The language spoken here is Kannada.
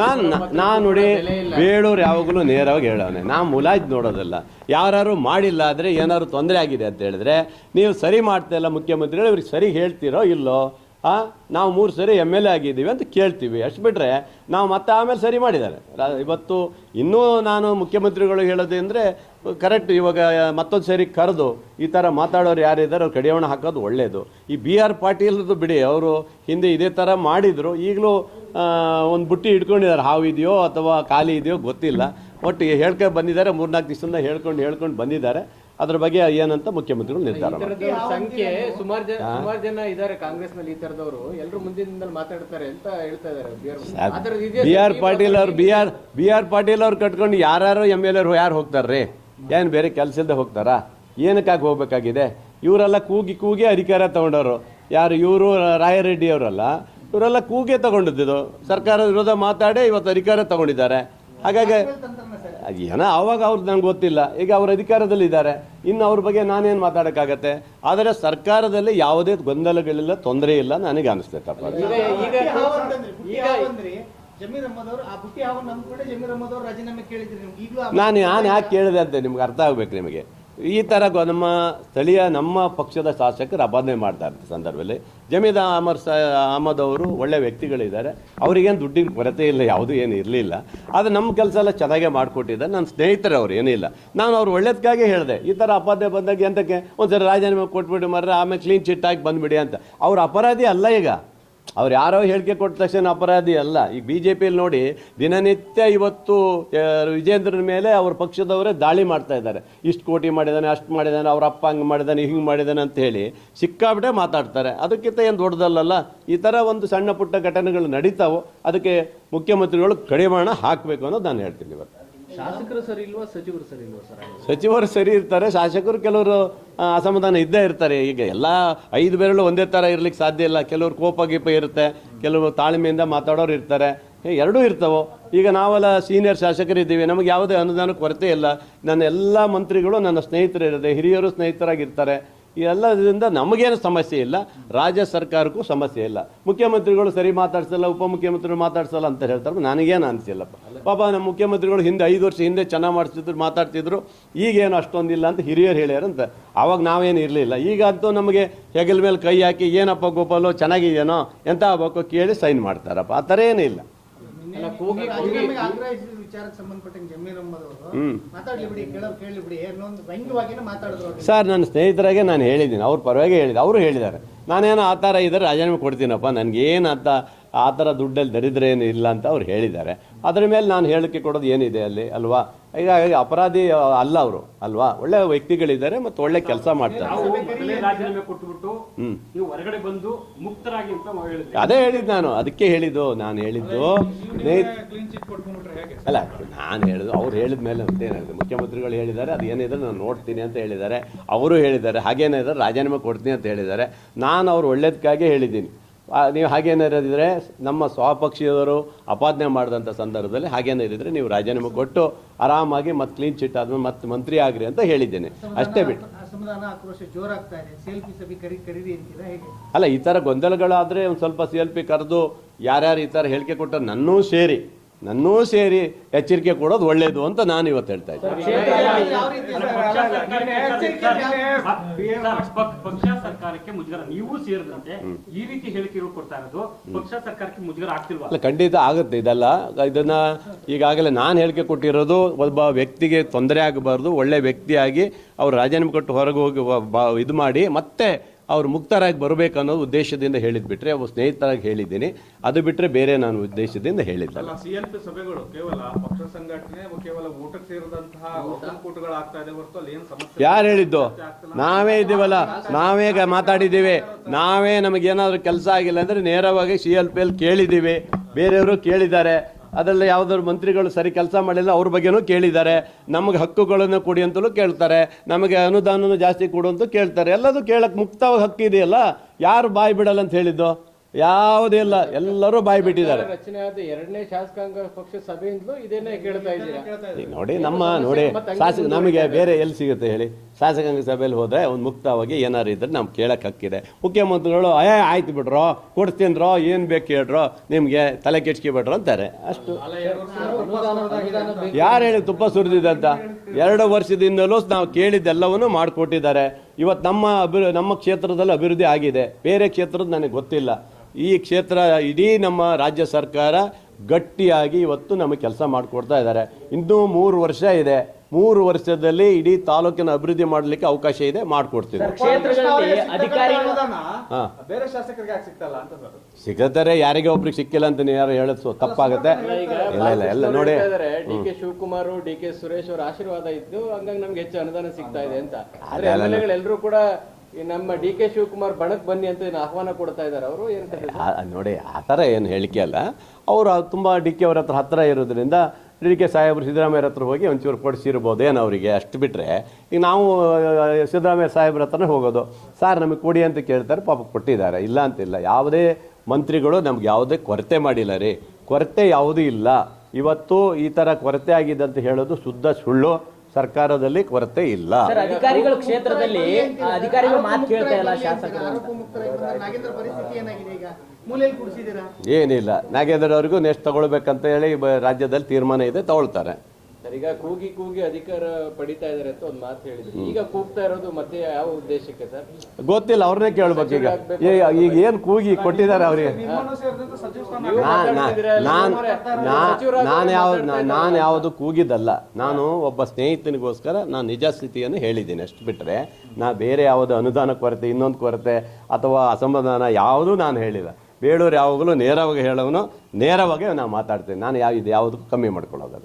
ನಾನು ನಾನು ನೋಡಿ ಬೇಡೋರು ಯಾವಾಗಲೂ ನೇರವಾಗಿ ಹೇಳೋನೆ. ನಾ ಮುಲಾಜ್ ನೋಡೋದಲ್ಲ. ಯಾರು ಮಾಡಿಲ್ಲ ಆದರೆ ಏನಾದ್ರು ತೊಂದರೆ ಆಗಿದೆ ಅಂತ ಹೇಳಿದ್ರೆ ನೀವು ಸರಿ ಮಾಡ್ತಾ ಇಲ್ಲ ಮುಖ್ಯಮಂತ್ರಿಗಳು ಇವ್ರಿಗೆ ಸರಿ ಹೇಳ್ತೀರೋ ಇಲ್ಲೋ ಆ ನಾವು ಮೂರು ಸರಿ ಎಂ ಎಲ್ ಎ ಆಗಿದ್ದೀವಿ ಅಂತ ಕೇಳ್ತೀವಿ. ಅಷ್ಟು ಬಿಟ್ಟರೆ ನಾವು ಮತ್ತೆ ಆಮೇಲೆ ಸರಿ ಮಾಡಿದ್ದಾರೆ. ಇವತ್ತು ಇನ್ನೂ ನಾನು ಮುಖ್ಯಮಂತ್ರಿಗಳು ಹೇಳೋದು ಅಂದರೆ ಕರೆಕ್ಟ್ ಇವಾಗ ಮತ್ತೊಂದು ಸೇರಿ ಕರೆದು ಈ ಥರ ಮಾತಾಡೋರು ಯಾರಿದ್ದಾರೆ ಅವ್ರು ಕಡಿವಾಣ ಹಾಕೋದು ಒಳ್ಳೆಯದು ಈ ಬಿ ಆರ್ ಪಾಟೀಲ್ದು ಬಿಡಿ ಅವರು ಹಿಂದೆ ಇದೇ ಥರ ಮಾಡಿದರು ಈಗಲೂ ಒಂದು ಬುಟ್ಟಿ ಇಟ್ಕೊಂಡಿದ್ದಾರೆ ಹಾವಿದೆಯೋ ಇದೆಯೋ ಅಥವಾ ಖಾಲಿ ಇದೆಯೋ ಗೊತ್ತಿಲ್ಲ. ಒಟ್ಟು ಹೇಳ್ಕೊಂಡು ಬಂದಿದ್ದಾರೆ ಮೂರ್ನಾಲ್ಕು ದಿವಸದಿಂದ ಹೇಳ್ಕೊಂಡು ಹೇಳ್ಕೊಂಡು ಬಂದಿದ್ದಾರೆ. ಅದ್ರ ಬಗ್ಗೆ ಏನಂತ ಮುಖ್ಯಮಂತ್ರಿಗಳು ನಿರ್ಧಾರ ಸಂಖ್ಯೆ ಸುಮಾರು ಜನ ಸುಮಾರು ಜನ ಇದ್ದಾರೆ ಕಾಂಗ್ರೆಸ್ನಲ್ಲಿ ಈ ತರದವರು. ಎಲ್ಲರೂ ಮುಂದಿನಿಂದ ಮಾತಾಡ್ತಾರೆ ಅಂತ ಹೇಳ್ತಾ ಇದ್ದಾರೆ ಬಿ? ಆರ್ ಪಾಟೀಲ್. ಅವ್ರು B R B R Patil ಅವ್ರು ಕಟ್ಕೊಂಡು ಯಾರು ಎಂ ಎಲ್ ಎರು ಯಾರು ಹೋಗ್ತಾರ್ರಿ? ಏನು ಬೇರೆ ಕೆಲಸ ಇಲ್ಲದೆ ಹೋಗ್ತಾರಾ ಏನಕ್ಕಾಗಿ ಹೋಗ್ಬೇಕಾಗಿದೆ ಇವರೆಲ್ಲ ಕೂಗಿ ಕೂಗಿ ಅಧಿಕಾರ ತಗೊಂಡವರು ಯಾರು ಇವರು ರಾಯರೆಡ್ಡಿ ಅವರಲ್ಲ ಇವರೆಲ್ಲ ಕೂಗೆ ತಗೊಂಡಿದ್ದು ಸರ್ಕಾರದ ವಿರೋಧ ಮಾತಾಡಿ ಇವತ್ತು ಅಧಿಕಾರ ತಗೊಂಡಿದ್ದಾರೆ ಹಾಗಾಗಿ ಏನೋ ಆವಾಗ ಅವ್ರು ನಂಗೆ ಗೊತ್ತಿಲ್ಲ ಈಗ ಅವ್ರ ಅಧಿಕಾರದಲ್ಲಿ ಇದ್ದಾರೆ ಇನ್ನು ಅವ್ರ ಬಗ್ಗೆ ನಾನೇನು ಮಾತಾಡೋಕ್ಕಾಗತ್ತೆ ಆದರೆ ಸರ್ಕಾರದಲ್ಲಿ ಯಾವುದೇ ಗೊಂದಲಗಳಿಲ್ಲ ತೊಂದರೆ ಇಲ್ಲ ನನಗೆ ಅನಿಸ್ತೈತಪ್ಪ ನಾನು ನಾನು ಯಾಕೆ ಕೇಳಿದೆ ಅಂತ ನಿಮ್ಗೆ ಅರ್ಥ ಆಗ್ಬೇಕು ನಿಮಗೆ? ಈ ಥರ ಗೊ- ನಮ್ಮ ಸ್ಥಳೀಯ ನಮ್ಮ ಪಕ್ಷದ ಶಾಸಕರು ಅಪಾದನೆ ಮಾಡ್ತಾ ಇರ್ತಾರೆ ಸಂದರ್ಭದಲ್ಲಿ. ಜಮೀದಾ ಅಹಮದ್ ಸ ಅಹಮದ್ ಅವರು ಒಳ್ಳೆ ವ್ಯಕ್ತಿಗಳಿದ್ದಾರೆ. ಅವರಿಗೇನು ದುಡ್ಡಿನ ಕೊರತೆ ಇಲ್ಲ ಯಾವುದೂ ಏನು ಇರಲಿಲ್ಲ. ಆದರೆ ನಮ್ಮ ಕೆಲಸ ಎಲ್ಲ ಚೆನ್ನಾಗೇ ಮಾಡಿಕೊಟ್ಟಿದ್ದಾರೆ. ನನ್ನ ಸ್ನೇಹಿತರು ಅವ್ರು ಏನಿಲ್ಲ ನಾನು ಅವ್ರು ಒಳ್ಳೇದಕ್ಕಾಗಿ ಹೇಳಿದೆ ಈ ಥರ ಅಪಾದನೆ ಬಂದಾಗ ಎಂತಕ್ಕೆ? ಒಂದ್ಸರಿ ರಾಜೀನಾಮೆ ಕೊಟ್ಬಿಟ್ಟು ಮರ್ರೆ ಆಮೇಲೆ ಕ್ಲೀನ್ ಚಿಟ್ ಹಾಕಿ ಬಂದುಬಿಡಿ ಅಂತ. ಅವ್ರು ಅಪರಾಧಿ ಅಲ್ಲ ಈಗ. ಅವ್ರು ಯಾರೋ ಹೇಳಿಕೆ ಕೊಟ್ಟ ತಕ್ಷಣ ಅಪರಾಧಿ ಅಲ್ಲ. ಈಗ ಬಿ ಜೆ ಪಿಯಲ್ಲಿ ನೋಡಿ ದಿನನಿತ್ಯ ಇವತ್ತು ವಿಜೇಂದ್ರನ ಮೇಲೆ ಅವ್ರ ಪಕ್ಷದವರೇ ದಾಳಿ ಮಾಡ್ತಾ ಇದ್ದಾರೆ. ಇಷ್ಟು ಕೋಟಿ ಮಾಡಿದ್ದಾನೆ ಅಷ್ಟು ಮಾಡಿದ್ದಾನೆ ಅವ್ರ ಅಪ್ಪ ಹಂಗೆ ಮಾಡಿದ್ದಾನೆ ಹಿಂಗೆ ಮಾಡಿದ್ದಾನೆ ಅಂತ ಹೇಳಿ ಸಿಕ್ಕಾಬಿಟ್ಟೆ ಮಾತಾಡ್ತಾರೆ. ಅದಕ್ಕಿಂತ ಏನು ದೊಡ್ಡದಲ್ಲಲ್ಲ, ಈ ಥರ ಒಂದು ಸಣ್ಣ ಪುಟ್ಟ ಘಟನೆಗಳು ನಡೀತಾವೋ ಅದಕ್ಕೆ ಮುಖ್ಯಮಂತ್ರಿಗಳು ಕಡಿವಾಣ ಹಾಕಬೇಕು ಅನ್ನೋದು ನಾನು ಹೇಳ್ತೀನಿ ಇವತ್ತು. ಸಚಿವರು ಸರಿ ಇರ್ತಾರೆ, ಶಾಸಕರು ಕೆಲವರು ಅಸಮಾಧಾನ ಇದ್ದೇ ಇರ್ತಾರೆ. ಈಗ ಎಲ್ಲ ಐದು ಬೆರಳು ಒಂದೇ ಥರ ಇರ್ಲಿಕ್ಕೆ ಸಾಧ್ಯ ಇಲ್ಲ. ಕೆಲವರು ಕೋಪ ಗೀಪ ಇರುತ್ತೆ, ಕೆಲವರು ತಾಳ್ಮೆಯಿಂದ ಮಾತಾಡೋರು ಇರ್ತಾರೆ. ಎರಡೂ ಇರ್ತವೋ? ಈಗ ನಾವೆಲ್ಲ ಸೀನಿಯರ್ ಶಾಸಕರಿದ್ದೀವಿ, ನಮಗೆ ಯಾವುದೇ ಅನುದಾನ ಕೊರತೆ ಇಲ್ಲ. ನನ್ನ ಎಲ್ಲ ಮಂತ್ರಿಗಳು ನನ್ನ ಸ್ನೇಹಿತರು ಇರುತ್ತೆ ಹಿರಿಯರು ಸ್ನೇಹಿತರಾಗಿರ್ತಾರೆ. ಈ ಎಲ್ಲದರಿಂದ ನಮಗೇನು ಸಮಸ್ಯೆ ಇಲ್ಲ, ರಾಜ್ಯ ಸರ್ಕಾರಕ್ಕೂ ಸಮಸ್ಯೆ ಇಲ್ಲ. ಮುಖ್ಯಮಂತ್ರಿಗಳು ಸರಿ ಮಾತಾಡ್ಸಲ್ಲ, ಉಪಮುಖ್ಯಮಂತ್ರಿಗಳು ಮಾತಾಡ್ಸಲ್ಲ ಅಂತ ಹೇಳ್ತಾರೆ ನನಗೇನು ಅನಿಸಿಲ್ಲಪ್ಪ. ಪಾಪ ನಮ್ಮ ಮುಖ್ಯಮಂತ್ರಿಗಳು ಹಿಂದೆ ಐದು ವರ್ಷ ಹಿಂದೆ ಚೆನ್ನಾಗಿ ಮಾಡಿಸ್ತಿದ್ರು ಮಾತಾಡ್ತಿದ್ರು, ಈಗೇನು ಅಷ್ಟೊಂದಿಲ್ಲ ಅಂತ ಹಿರಿಯರು ಹೇಳ್ಯಾರಂತ ಆವಾಗ ನಾವೇನು ಇರಲಿಲ್ಲ. ಈಗ ಅಂತೂ ನಮಗೆ ಹೆಗಲ ಮೇಲೆ ಕೈ ಹಾಕಿ, ಏನಪ್ಪ ಗೋಪಾಲು, ಚೆನ್ನಾಗಿದೆಯೇನೋ ಎಂತ ಆಗ್ಬೇಕು ಕೇಳಿ ಸೈನ್ ಮಾಡ್ತಾರಪ್ಪ. ಆ ಥರ ಏನಿಲ್ಲ ಅಲ್ಲ ಕೂಗಿ ಕೂಗಿ ರಾಜೀನಾಮೆಗೆ ಆಗ್ರಹಿಸಿದ ವಿಚಾರಕ್ಕೆ ಸಂಬಂಧಪಟ್ಟಂಗೆ ಜಮೀರ್ ಅಹಮದ್ ಅವರು ಮಾತಾಡ್ಲಿ ಬಿಡಿ ಕೇಳೋರು ಕೇಳಲಿ ಬಿಡಿ ಅನ್ನೊಂದು ವ್ಯಂಗ್ಯವಾಗಿನೇ ಮಾತಾಡಿದ್ರು ಅವ್ರು. ಸರ್ ನನ್ನ ಸ್ನೇಹಿತರಾಗೆ ನಾನು ಹೇಳಿದ್ದೀನಿ ಅವ್ರ ಪರವಾಗಿ ಹೇಳಿದೆ ಅವರು ಹೇಳಿದ್ದಾರೆ ನಾನೇನೋ ಆ ಥರ ಇದ್ದರೆ ರಾಜೀನಾಮೆ ಕೊಡ್ತೀನಪ್ಪ ನನಗೇನು ಅಂತ ಆ ಥರ ದುಡ್ಡಲ್ಲಿ ದರಿದ್ರ ಏನು ಇಲ್ಲ ಅಂತ ಅವ್ರು ಹೇಳಿದ್ದಾರೆ. ಅದರ ಮೇಲೆ ನಾನು ಹೇಳಿಕೆ ಕೊಡೋದು ಏನಿದೆ ಅಲ್ಲಿ ಅಲ್ವಾ? ಈಗ ಅಪರಾಧಿ ಅಲ್ಲ ಅವರು ಅಲ್ವಾ? ಒಳ್ಳೆ ವ್ಯಕ್ತಿಗಳಿದ್ದಾರೆ ಮತ್ತು ಒಳ್ಳೆ ಕೆಲಸ ಮಾಡ್ತಾರೆ. ನಾವು ಕೊಟ್ಟುಬಿಟ್ಟು ನೀವು ಹೊರಗಡೆ ಬಂದು ಮುಕ್ತರಾಗಿ ಅಂತ ಹೇಳಿದ್ವಿ ಅದೇ ಹೇಳಿದ್ದು ನಾನು ಅದಕ್ಕೆ ಹೇಳಿದ್ದು ನಾನು ಹೇಳಿದ್ದು. ಅಲ್ಲ ನಾನು ಹೇಳಿದ್ದು ಅವ್ರು ಹೇಳಿದ ಮೇಲೆ ಅಂತೇನು ಹೇಳಿದೆ ಮುಖ್ಯಮಂತ್ರಿಗಳು ಹೇಳಿದ್ದಾರೆ ಅದು ಏನಿದ್ರೆ ನಾನು ನೋಡ್ತೀನಿ ಅಂತ ಹೇಳಿದ್ದಾರೆ. ಅವರು ಹೇಳಿದ್ದಾರೆ ಹಾಗೇನಿದ್ರೆ ರಾಜೀನಾಮೆ ಕೊಡ್ತೀನಿ ಅಂತ ಹೇಳಿದ್ದಾರೆ. ನಾನು ಅವ್ರು ಒಳ್ಳೇದಕ್ಕಾಗಿ ಹೇಳಿದ್ದೀನಿ. ನೀವು ಹಾಗೇನಿರೋದಿದ್ರೆ ನಮ್ಮ ಸ್ವಪಕ್ಷೀಯವರು ಅಪಾದನೆ ಮಾಡಿದಂಥ ಸಂದರ್ಭದಲ್ಲಿ ಹಾಗೇನಿದ್ರೆ ನೀವು ರಾಜೀನಾಮೆ ಕೊಟ್ಟು ಆರಾಮಾಗಿ ಮತ್ತೆ ಕ್ಲೀನ್ ಚಿಟ್ ಆದ್ಮೇಲೆ ಮತ್ತೆ ಮಂತ್ರಿ ಆಗ್ರಿ ಅಂತ ಹೇಳಿದ್ದೇನೆ. ಅಷ್ಟೇ ಬಿಟ್ಟು ಅಲ್ಲ ಈ ಥರ ಗೊಂದಲಗಳಾದರೆ ಒಂದು ಸ್ವಲ್ಪ ಸಿ ಎಲ್ ಪಿ ಕರೆದು ಯಾರ್ಯಾರು ಈ ಥರ ಹೇಳಿಕೆ ಕೊಟ್ಟರು ನನ್ನೂ ಸೇರಿ. ನನ್ನೂ ಸೇರಿ ಎಚ್ಚರಿಕೆ ಕೊಡೋದು ಒಳ್ಳೇದು ಅಂತ ನಾನು ಇವತ್ತು ಹೇಳ್ತಾ ಇದ್ದೀನಿ. ಅಲ್ಲ, ಪಕ್ಷ ಸರ್ಕಾರಕ್ಕೆ ಪಕ್ಷ ಸರ್ಕಾರಕ್ಕೆ ಮುಜುಗರ. ನೀವು ಸೇರಿದಂತೆ ಈ ರೀತಿ ಹೇಳಿಕೆಗಳು ಕೊಡ್ತಾ ಇರೋದು ಪಕ್ಷ ಸರ್ಕಾರಕ್ಕೆ ಮುಜುಗರ ಆಗ್ತಿಲ್ವಾ? ಅಲ್ಲ ಖಂಡಿತ ಆಗುತ್ತೆ ಇದೆಲ್ಲ. ಇದನ್ನ ಈಗಾಗಲೇ ನಾನು ಹೇಳಿಕೆ ಕೊಟ್ಟಿರೋದು ಒಬ್ಬ ವ್ಯಕ್ತಿಗೆ ತೊಂದರೆ ಆಗಬಾರ್ದು ಒಳ್ಳೆ ವ್ಯಕ್ತಿಯಾಗಿ ಅವ್ರು ರಾಜೀನಾಮೆ ಕೊಟ್ಟು ಹೊರಗೆ ಹೋಗಿ ಇದು ಮಾಡಿ ಮತ್ತೆ ಅವ್ರು ಮುಕ್ತರಾಗಿ ಬರಬೇಕು ಅನ್ನೋ ಉದ್ದೇಶದಿಂದ ಹೇಳಿದ್ ಬಿಟ್ರೆ ಒಬ್ಬ ಸ್ನೇಹಿತರಾಗಿ ಹೇಳಿದ್ದೀನಿ. ಅದು ಬಿಟ್ಟರೆ ಬೇರೆ ನಾನು ಉದ್ದೇಶದಿಂದ ಪಿ ಸಭೆಗಳು ಕೇವಲ ಪಕ್ಷ ಸಂಘಟನೆ ಕೇವಲ ಊಟಕ್ಕೆ ಸೇರಿದಂತಹ ಒಕ್ಕೂಟಗಳು ಆಗ್ತಾ ಇದೆ ಹೊರತು ಅಲ್ಲಿ ಏನು ಸಮಸ್ಯೆ? ಯಾರು ಹೇಳಿದ್ದು? ನಾವೇ ಇದ್ದೀವಲ್ಲ ನಾವೇ ಮಾತಾಡಿದ್ದೀವಿ. ನಾವೇ ನಮಗೇನಾದ್ರೂ ಕೆಲಸ ಆಗಿಲ್ಲ ಅಂದರೆ ನೇರವಾಗಿ ಸಿ ಎಲ್ ಪಿ ಎಲ್ ಕೇಳಿದ್ದೀವಿ. ಬೇರೆಯವರು ಕೇಳಿದ್ದಾರೆ. ಅದರಲ್ಲಿ ಯಾವುದಾದ್ರು ಮಂತ್ರಿಗಳು ಸರಿ ಕೆಲಸ ಮಾಡಿಲ್ಲ, ಅವ್ರ ಬಗ್ಗೆನೂ ಕೇಳಿದ್ದಾರೆ. ನಮಗೆ ಹಕ್ಕುಗಳನ್ನು ಕೊಡಿ ಅಂತಲೂ ಕೇಳ್ತಾರೆ. ನಮಗೆ ಅನುದಾನನೂ ಜಾಸ್ತಿ ಕೊಡು ಅಂತ ಕೇಳ್ತಾರೆ. ಎಲ್ಲದೂ ಕೇಳಕ್ಕೆ ಮುಕ್ತವಾಗಿ ಹಕ್ಕಿದೆಯಲ್ಲ ಯಾರು ಬಾಯಿ ಬಿಡಲ್ಲ ಅಂತ ಹೇಳಿದ್ದು? ಯಾವುದೇ ಇಲ್ಲ ಎಲ್ಲರೂ ಬಾಯಿ ಬಿಟ್ಟಿದ್ದಾರೆ ಎರಡನೇ ಶಾಸಕಾಂಗ ಪಕ್ಷ ಸಭೆಯಿಂದಲೂ ಇದನ್ನೇ ಕೇಳ್ತಾ ಇದ್ದೀರಾ? ನೋಡಿ ನಮ್ಮ ನೋಡಿ ಶಾಸಕ ನಮಗೆ ಬೇರೆ ಎಲ್ಲಿ ಸಿಗುತ್ತೆ ಹೇಳಿ? ಶಾಸಕಾಂಗ ಸಭೆಯಲ್ಲಿ ಹೋದ್ರೆ ಒಂದು ಮುಕ್ತವಾಗಿ ಏನಾರು ಇದ್ರೆ ನಮ್ಗೆ ಕೇಳಕ್ಕೆ ಹಕ್ಕಿದೆ. ಮುಖ್ಯಮಂತ್ರಿಗಳು ಏ ಆಯ್ತು ಬಿಡ್ರೋ ಕೊಡ್ತೀನ್ರೋ ಏನು ಬೇಕು ಹೇಳ್ರೋ ನಿಮಗೆ ತಲೆ ಕೆಚ್ಕಿಬಿಟ್ರು ಅಂತಾರೆ. ಅಷ್ಟು. ಯಾರು ಹೇಳಿ ತುಪ್ಪ ಸುರಿದಿದೆ ಅಂತ? ಎರಡು ವರ್ಷದಿಂದಲೂ ನಾವು ಕೇಳಿದ್ದೆಲ್ಲವನ್ನು ಮಾಡಿಕೊಟ್ಟಿದ್ದಾರೆ. ಇವತ್ತು ನಮ್ಮ ಅಭಿ ನಮ್ಮ ಕ್ಷೇತ್ರದಲ್ಲಿ ಅಭಿವೃದ್ಧಿ ಆಗಿದೆ. ಬೇರೆ ಕ್ಷೇತ್ರದ ನನಗೆ ಗೊತ್ತಿಲ್ಲ. ಈ ಕ್ಷೇತ್ರ ಇಡೀ ನಮ್ಮ ರಾಜ್ಯ ಸರ್ಕಾರ ಗಟ್ಟಿಯಾಗಿ ಇವತ್ತು ನಮಗೆ ಕೆಲಸ ಮಾಡಿಕೊಡ್ತಾ ಇದ್ದಾರೆ. ಇನ್ನೂ ಮೂರು ವರ್ಷ ಇದೆ. ಮೂರು ವರ್ಷದಲ್ಲಿ ಇಡೀ ತಾಲೂಕಿನ ಅಭಿವೃದ್ಧಿ ಮಾಡಲಿಕ್ಕೆ ಅವಕಾಶ ಇದೆ ಮಾಡಿಕೊಡ್ತೀವಿ ಸಿಗತ್ತಾರೆ ಯಾರಿಗೆ ಒಬ್ರಿಗೆ ಸಿಕ್ಕಿಲ್ಲ ಅಂತ ನೀವು ಯಾರು ಹೇಳೋದು ತಪ್ಪಾಗತ್ತೆ. ಇಲ್ಲ ಇಲ್ಲ ಎಲ್ಲ ನೋಡಿ. D K Shivakumar D K Suresh ಅವರ ಆಶೀರ್ವಾದ ಇದ್ದು ಹಂಗಾಗಿ ನಮ್ಗೆ ಹೆಚ್ಚು ಅನುದಾನ ಸಿಗ್ತಾ ಇದೆ ಅಂತ. ಎಲ್ಲರೂ ಕೂಡ ನಮ್ಮ ಡಿ ಕೆ ಶಿವಕುಮಾರ್ ಬಣಕ್ ಬನ್ನಿ ಅಂತ ಏನು ಆಹ್ವಾನ ಕೊಡ್ತಾ ಇದ್ದಾರೆ ಅವರು? ಏನ್ ನೋಡಿ, ಆ ಥರ ಏನು ಹೇಳಿಕೆ ಅಲ್ಲ. ಅವರು ತುಂಬ ಡಿ ಕೆ ಅವರ ಹತ್ರ ಹತ್ತಿರ ಇರೋದ್ರಿಂದ ಡಿ ಕೆ ಸಾಹೇಬ್ರು ಸಿದ್ದರಾಮಯ್ಯ ಹತ್ರ ಹೋಗಿ ಒಂಚೂರು ಕೊಡಿಸಿರ್ಬೋದೇನು ಅವರಿಗೆ? ಅಷ್ಟು ಬಿಟ್ಟರೆ ಈಗ ನಾವು ಸಿದ್ದರಾಮಯ್ಯ ಸಾಹೇಬ್ರ ಹತ್ರನೇ ಹೋಗೋದು. ಸರ್, ನಮಗೆ ಕೊಡಿ ಅಂತ ಕೇಳ್ತಾರೆ, ಪಾಪ ಕೊಟ್ಟಿದ್ದಾರೆ. ಇಲ್ಲ ಅಂತಿಲ್ಲ. ಯಾವುದೇ ಮಂತ್ರಿಗಳು ನಮ್ಗೆ ಯಾವುದೇ ಕೊರತೆ ಮಾಡಿಲ್ಲ ರೀ. ಕೊರತೆ ಯಾವುದೂ ಇಲ್ಲ. ಇವತ್ತು ಈ ಥರ ಕೊರತೆ ಆಗಿದೆ ಅಂತ ಹೇಳೋದು ಶುದ್ಧ ಸುಳ್ಳು. ಸರ್ಕಾರದಲ್ಲಿ ಕೊರತೆ ಇಲ್ಲ. ಸರ್ ಅಧಿಕಾರಿಗಳು ಕ್ಷೇತ್ರದಲ್ಲಿ ಅಧಿಕಾರಿಗಳು ಮಾತು ಕೇಳ್ತಾ ಇಲ್ಲ ಶಾಸಕರು ಏನಿಲ್ಲ. ನಾಗೇಂದ್ರ ಅವ್ರಿಗೂ ನೆಕ್ಸ್ಟ್ ತಗೊಳ್ಬೇಕಂತ ಹೇಳಿ ಬ- ರಾಜ್ಯದಲ್ಲಿ ತೀರ್ಮಾನ ಇದೆ ತಗೊಳ್ತಾರೆ. ಸರ್ ಈಗ ಕೂಗಿ ಕೂಗಿ ಅಧಿಕಾರ ಪಡಿತಾ ಇದಾರೆ ಅಂತ ಒಂದು ಮಾತು ಹೇಳಿದ್ರು. ಈಗ ಕೂಗ್ತಾ ಇರೋದು ಮತ್ತೆ ಯಾವ ಉದ್ದೇಶಕ್ಕೆ ಸರ್? ಗೊತ್ತಿಲ್ಲ ಅವ್ರನ್ನೇ ಕೇಳ್ಬೇಕು ಈಗ. ಈ- ಈಗ ಏನ್ ಕೂಗಿ ಕೊಟ್ಟಿದ್ದಾರೆ ಅವ್ರಿಗೆ? ನಾನ್ ಯಾವ. ನಾನು ಯಾವುದು ಕೂಗಿದ್ದಲ್ಲ. ನಾನು ಒಬ್ಬ ಸ್ನೇಹಿತನಿಗೋಸ್ಕರ ನಾನು ನಿಜ ಸ್ಥಿತಿಯನ್ನು ಹೇಳಿದ್ದೀನಿ. ಅಷ್ಟು ಬಿಟ್ಟರೆ ನಾ ಬೇರೆ ಯಾವುದು ಅನುದಾನ ಕೊರತೆ ಇನ್ನೊಂದು ಕೊರತೆ ಅಥವಾ ಅಸಮಾಧಾನ ಯಾವುದು ನಾನು ಹೇಳಿಲ್ಲ. ಬೇಳೂರು ಯಾವಾಗಲೂ ನೇರವಾಗಿ ಹೇಳೋನು ನೇರವಾಗಿ ನಾನು ಮಾತಾಡ್ತೀನಿ. ನಾನು ಯಾವ ಇದು ಯಾವುದಕ್ಕೂ ಕಮ್ಮಿ ಮಾಡ್ಕೊಳ್ಳೋದಲ್ಲ.